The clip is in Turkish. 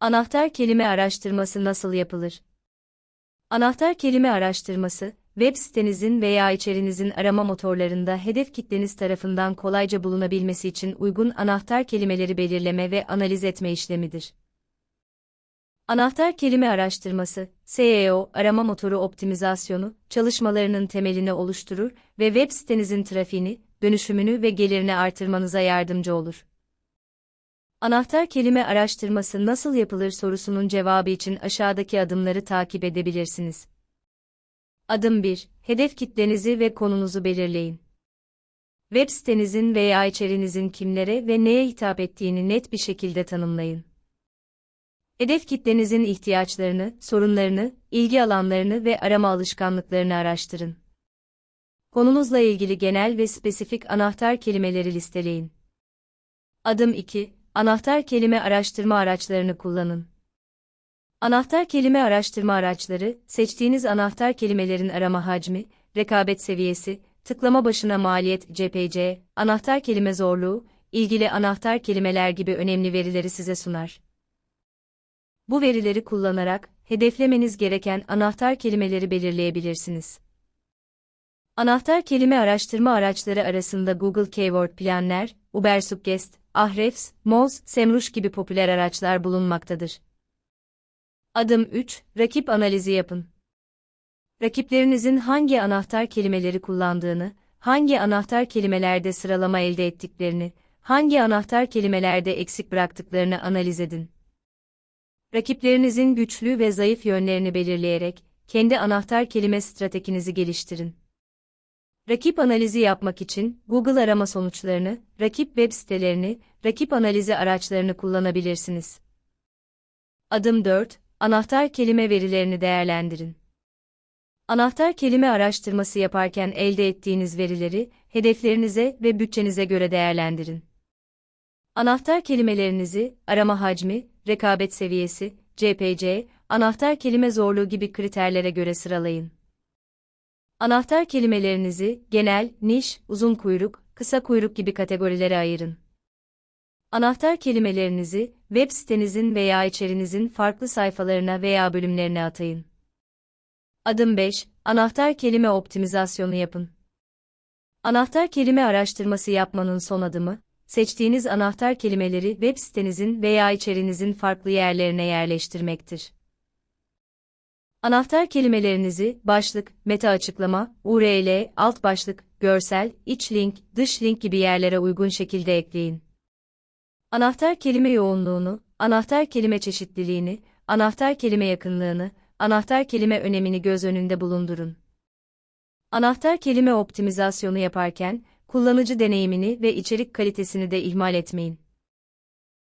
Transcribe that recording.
Anahtar kelime araştırması nasıl yapılır? Anahtar kelime araştırması, web sitenizin veya içerinizin arama motorlarında hedef kitleniz tarafından kolayca bulunabilmesi için uygun anahtar kelimeleri belirleme ve analiz etme işlemidir. Anahtar kelime araştırması, SEO, arama motoru optimizasyonu, çalışmalarının temelini oluşturur ve web sitenizin trafiğini, dönüşümünü ve gelirini artırmanıza yardımcı olur. Anahtar kelime araştırması nasıl yapılır sorusunun cevabı için aşağıdaki adımları takip edebilirsiniz. Adım 1. Hedef kitlenizi ve konunuzu belirleyin. Web sitenizin veya içerinizin kimlere ve neye hitap ettiğini net bir şekilde tanımlayın. Hedef kitlenizin ihtiyaçlarını, sorunlarını, ilgi alanlarını ve arama alışkanlıklarını araştırın. Konunuzla ilgili genel ve spesifik anahtar kelimeleri listeleyin. Adım 2. Anahtar kelime araştırma araçlarını kullanın. Anahtar kelime araştırma araçları, seçtiğiniz anahtar kelimelerin arama hacmi, rekabet seviyesi, tıklama başına maliyet CPC, anahtar kelime zorluğu, ilgili anahtar kelimeler gibi önemli verileri size sunar. Bu verileri kullanarak, hedeflemeniz gereken anahtar kelimeleri belirleyebilirsiniz. Anahtar kelime araştırma araçları arasında Google Keyword Planner, Ubersuggest, Ahrefs, Moz, Semrush gibi popüler araçlar bulunmaktadır. Adım 3. Rakip analizi yapın. Rakiplerinizin hangi anahtar kelimeleri kullandığını, hangi anahtar kelimelerde sıralama elde ettiklerini, hangi anahtar kelimelerde eksik bıraktıklarını analiz edin. Rakiplerinizin güçlü ve zayıf yönlerini belirleyerek, kendi anahtar kelime stratejinizi geliştirin. Rakip analizi yapmak için Google arama sonuçlarını, rakip web sitelerini, rakip analizi araçlarını kullanabilirsiniz. Adım 4. Anahtar kelime verilerini değerlendirin. Anahtar kelime araştırması yaparken elde ettiğiniz verileri hedeflerinize ve bütçenize göre değerlendirin. Anahtar kelimelerinizi arama hacmi, rekabet seviyesi, CPC, anahtar kelime zorluğu gibi kriterlere göre sıralayın. Anahtar kelimelerinizi genel, niş, uzun kuyruk, kısa kuyruk gibi kategorilere ayırın. Anahtar kelimelerinizi web sitenizin veya içerinizin farklı sayfalarına veya bölümlerine atayın. Adım 5. Anahtar kelime optimizasyonu yapın. Anahtar kelime araştırması yapmanın son adımı, seçtiğiniz anahtar kelimeleri web sitenizin veya içerinizin farklı yerlerine yerleştirmektir. Anahtar kelimelerinizi başlık, meta açıklama, URL, alt başlık, görsel, iç link, dış link gibi yerlere uygun şekilde ekleyin. Anahtar kelime yoğunluğunu, anahtar kelime çeşitliliğini, anahtar kelime yakınlığını, anahtar kelime önemini göz önünde bulundurun. Anahtar kelime optimizasyonu yaparken, kullanıcı deneyimini ve içerik kalitesini de ihmal etmeyin.